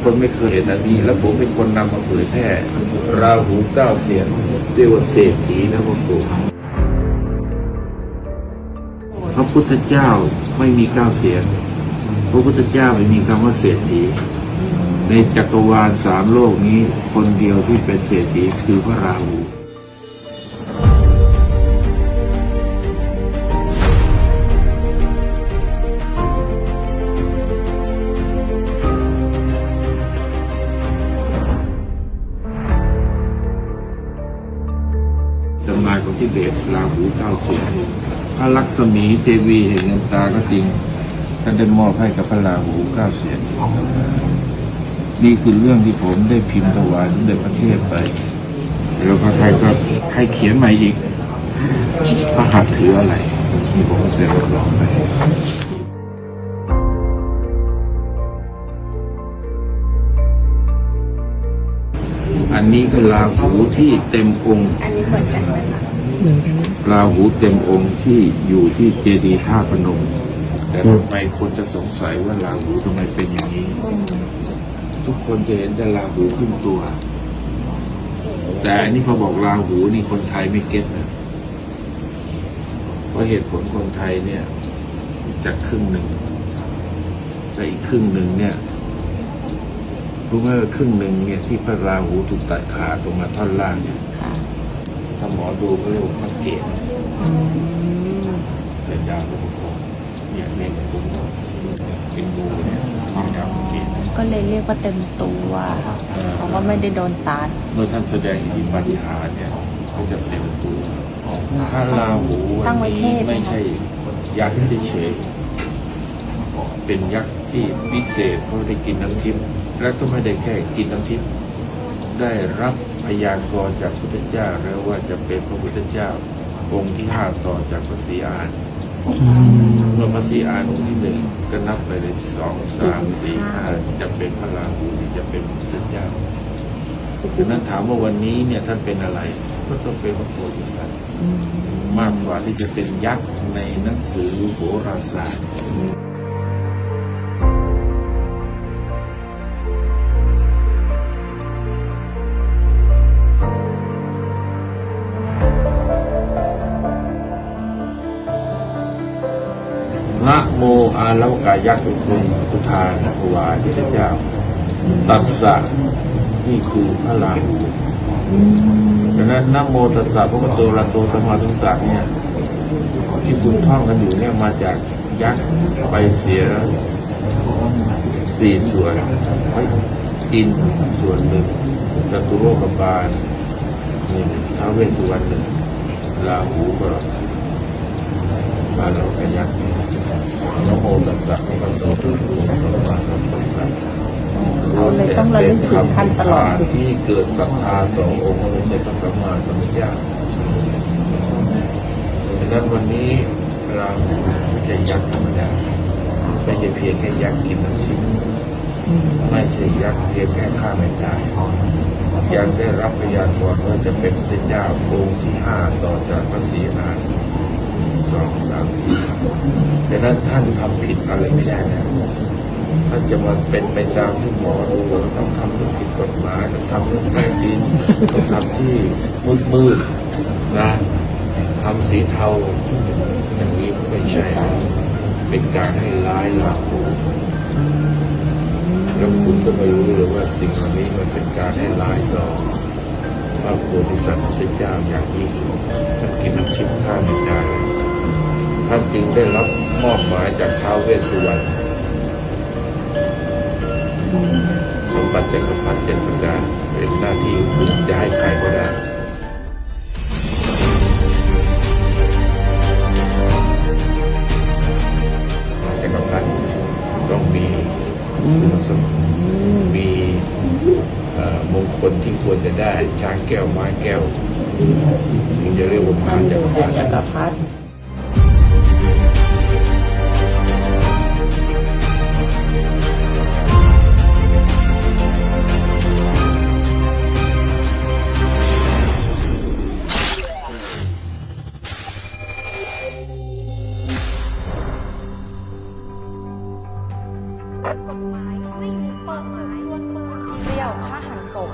คนไม่เคยเห็นอันนี้แล้วผมเป็นคนนำมาเผยแพร่ราหูเก้าเสียนเรียกว่าเศรษฐีนะพ่อปู่พระพุทธเจ้าไม่มีเก้าเสียนพระพุทธเจ้าไม่มีคำว่าเศรษฐี ในจักรวาลสามโลกนี้คนเดียวที่เป็นเศรษฐีคือพระราหู กิเบตราหูเก้าเสียพระลักษมีเทวีแห่งเงินตาก็จริงท่านได้มอบให้กับพระราหูเก้าเสียนนี่คือเรื่องที่ผมได้พิมพ์ถวายสมเด็จพระเทพไป แล้วก็ใครก็ให้เขียนใหม่อีกพระหัตถ์ถืออะไรนี่ผมก็เสร็จรับรองไปอันนี้ก็ราหูที่เต็มองค์อันนี้เหมือนกันไหม เหมือนกันราหูเต็มองค์ที่อยู่ที่เจดีย์ท่าพนม แต่ทำไมคนจะสงสัยว่าราหูทำไมเป็นอย่างนี้ ทุกคนจะเห็นแต่ราหูขึ้นตัว แต่อันนี้พอบอกราหูนี่คนไทยไม่เก็ตนะเพราะเหตุผลคนไทยเนี่ยจากครึ่งหนึ่งแต่อีกครึ่งหนึ่งเนี่ยรู้ไหมว่าครึ่งหนึ่งเนี่ยที่พระราหูถูกตัดขาตรงมาท่อนล่างเนี่ยค่ะ ถ้าหมอดูเขาเรียกว่าพระเกศอืมเป็นดาวพระพุทธเนี่ยเนี่ยผมเป็นงูเนี่ยเป็นดาวพระเกศก็เลยเรียกว่าเต็มตัวเอ่อเพราะว่าไม่ได้โดนตัดเมื่อท่านแสดงอิทธิปาฏิหาริย์เนี่ยเขาจะเต็มตัวถ้าราหูตั้วังนไว้เทนี้พไม่ใช่ยักษ์เฉยๆเป็นยักษ์ที่พิเศษเพราะได้กินน้ำทิพย์และก็ไม่ได้แค่กินน้ำทิพย์ได้รับ พยากรจากพระพุทธเจ้าแล้วว่าจะเป็นพระพุทธเจ้า องค์ที่ห้าต่อจากพระศรีอานเมื่อพระศรีอานองค์ที่หนึ่งก็นับไปเลยสองสามสี่ห้าจะเป็นพระราหูที่จะเป็นพระพุทธเจ้าดังนั้นถามว่าวันนี้เนี่ยท่านเป็นอะไร ก็ต้องเป็นพระโพธิสัตว์มมากกว่าที่จะเป็นยักษ์ในหนังสือโหราศาสตร์ โมอาลวกายักษ์อุคุณพุทธานะวาพุทธเจ้าตัสสะนี่คือพระราหูดังนั้นนโมตัสสะพระพุทโตระโตสัมาสัมพุทธัสสะเนี่ยที่คุณท่องกันอยู่เนี่ยมาจากยักษ์ไปเสียสี่ส่วนดินส่วนหนึ่งจตุโลกบาลหนึ่งท้าเวสสุวรรณหนึ่งราหูก็ มาแล้วกยักษ์นโมตัสสะพระพุทโตอะระหะโตสัมมาสัมพุทธัสสะเราเลยต้องระลึกถึงท่านตลอดที่เกิดศรัทธาต่อองค์พระสมเด็จพระสัมมาสัมพุทธเจ้าดังนั้นวันนี้เราไม่ใช่ยักษ์ธรรมดาไม่ใช่เพียงแค่ยักษ์กินน้ำชิ้นไม่ใช่ยักษ์เพียงแค่ฆ่าไม่ตายยังได้รับพยากรณ์ว่าจะเป็นพระเจ้าองค์ที่ห้าต่อจากพระศรีอาน สองสามสี่ดังนั้นท่านทำผิดอะไรไม่ได้นะถ้าจะมาเป็นไปตามที่หมอดูต้องทำเรื่องผิดกฎหมายต้องทำเรื่องแผ่นดินต้องทำที่มืดมืดๆนะทำสีเทาอย่างนี้ไม่ใช่เป็นการให้ร้ายเราแล้วคุณก็ไม่รู้เลยว่าสิ่งเหล่านี้มันเป็นการให้ร้ายต่อ ระโพธิสัตว์พระเจ้าอย่างยิ่งท่านกินน้ำชิมข้าวไม่ได้ท่านจึงได้รับมอบหมายจากท้าวเวสสุวรรณสมบัติจักรพรรดิเจ็ดประการเป็นหน้าที่คุณจะให้ใคร จะได้ช้างแก้วไม้แก้วถึงจะเรียกว่าพระจักรพรรดิจักรพรกฎหมายไม่มีเปิดเผยดวลปืนเปรี้ยวฆ่าหันศพ